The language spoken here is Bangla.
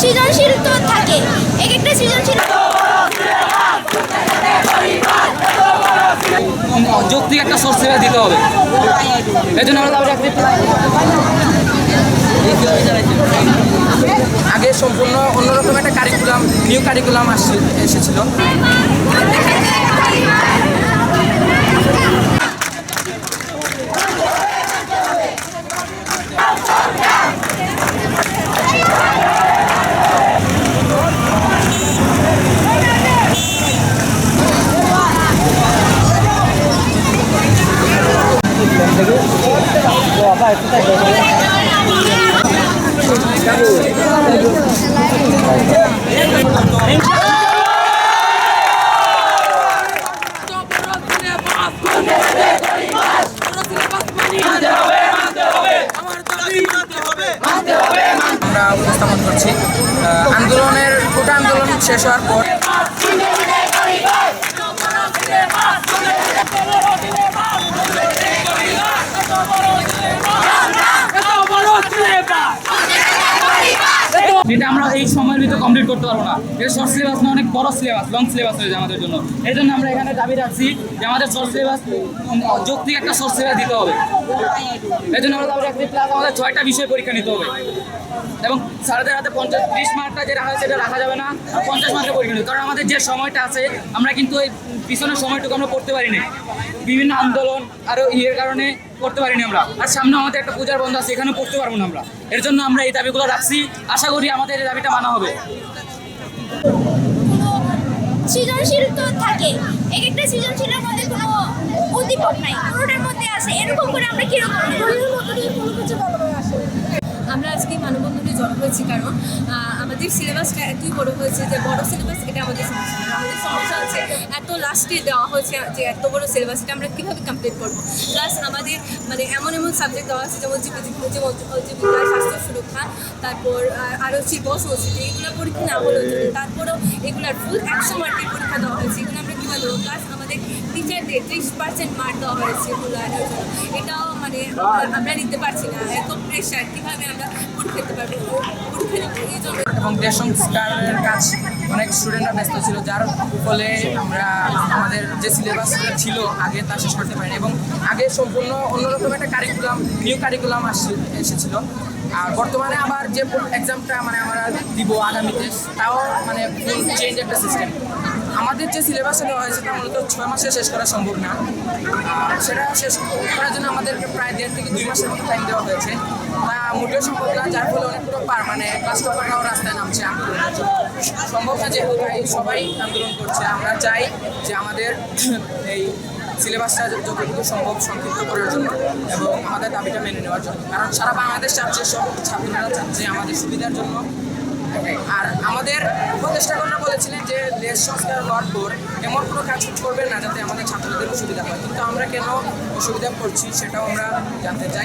সৃজনশীল তো থাকে। এক একটা সৃজনশীল যৌক্তিক একটা সোর্স হিসেবে দিতে হবে। এই জন্য আমরা আগে সম্পূর্ণ অন্যরকম একটা কারিকুলাম নিউ কারিকুলাম আসছে, এসেছিল। আন্দোলনের গোটা আন্দোলন শেষ হওয়ার পর যেটা আমরা এই সময়ের ভিতরে কমপ্লিট করতে পারব না। এটা শর্ট সিলেবাস না অনেক বড় সিলেবাস লং সিলেবাস যায় আমাদের জন্য। এই জন্য আমরা এখানে দাবি রাখছি যে আমাদের শর্ট সিলেবাস যৌক্তিক একটা শর্ট সিলেবাস দিতে হবে। এই জন্য আমরা দাবি রাখছি প্লাস আমাদের ছয়টা বিষয় পরীক্ষা নিতে হবে। এবং স্যারদের হাতে পঞ্চাশ ত্রিশ মার্কটা যে রাখা সেটা রাখা যাবে না পঞ্চাশ মার্কের পরীক্ষা নিতে কারণ আমাদের যে সময়টা আছে, আমরা কিন্তু এই পিছনের সময়টুকু আমরা পড়তে পারিনি। বিভিন্ন আন্দোলন আরও ইয়ের কারণে করতে পারিনি আমরা। আর সামনে আমাদের একটা পূজার বন্ধ আছে এখানে পড়তে পারব না আমরা। এর জন্য আমরা এই দাবিগুলো রাখছি। আশা করি আমাদের এই দাবিটা মানা হবে। সৃজনশীল তো থাকে। এক একটা সৃজনশীলের মধ্যে কোনো উদ্দীপক নাই। পুরোটার মধ্যে আছে। এরকম করে আমরা কীরকম আমরা আজকে মানববন্ধনে জড়ো হয়েছি কারণ আমাদের সিলেবাসটা এতই বড় হয়েছে যে বড় সিলেবাস এটা আমাদের সমস্যা। আমাদের সমস্যা হচ্ছে এত লাস্টে দেওয়া হয়েছে যে এত বড় সিলেবাস এটা আমরা কীভাবে কমপ্লিট করব? প্লাস আমাদের মানে এমন এমন সাবজেক্ট দেওয়া আছে যেমন জীব- জীবিকা স্বাস্থ্য সুরক্ষা, তারপর আরও শিল্প সংস্কৃতি এগুলো পরীক্ষা না হলেও তারপরেও এগুলার ফুল একশো মার্কের পরীক্ষা দেওয়া হয়েছে। এগুলো আমরা কীভাবে দেবো? প্লাস আমাদের টিচারদের ত্রিশ পার্সেন্ট মার্ক দেওয়া হয়েছে মূল্যায়নের জন্য। এটাও মানে আমরা- নিতে পারছি না। এত প্রেশার কীভাবে আমরা পরীক্ষা দিতে পারব? পরীক্ষা দিতে এই জন্য এবং দেশ সংস্কারের কাজ অনেক স্টুডেন্টরা ব্যস্ত ছিল, যার ফলে আমরা আমাদের যে সিলেবাস ছিল আগে তা শেষ করতে পারিনি এবং আগে সম্পূর্ণ অন্যরকম একটা কারিকুলাম নিউ কারিকুলাম আসছে এসেছিল। আর বর্তমানে আবার যে এক্সামটা মানে আমরা দিব আগামীতে, তাও মানে চেঞ্জ একটা সিস্টেম আমাদের যে সিলেবাসে দেওয়া হয়েছে তা মূলত ছয় মাসে শেষ করা সম্ভব না। সেটা শেষ করার জন্য আমাদেরকে প্রায় দেড় থেকে দুই মাসের মতো টাইম দেওয়া হয়েছে। তা মোটেও সম্ভব না, যার ফলে অনেকগুলো পার মানে ক্লাস রাস্তায় নামছে সম্ভব না যেহেতু ভাই সবাই আন্দোলন করছে, আমরা চাই যে আমাদের এই সিলেবাসটা যতটুকু সম্ভব সংক্ষিপ্ত করার জন্য এবং আমাদের দাবিটা মেনে নেওয়ার জন্য। কারণ সারা বাংলাদেশ চাচ্ছে, সব ছাত্রীরা চাচ্ছে আমাদের সুবিধার জন্য। আর আমাদের উপদেষ্টাগণরা বলেছিলেন যে দেশ সংস্কার হওয়ার পর এমন কোনো কাজ করবেন না যাতে আমাদের ছাত্রদের অসুবিধা হয়। কিন্তু আমরা কেন অসুবিধা করছি সেটাও আমরা জানতে চাই।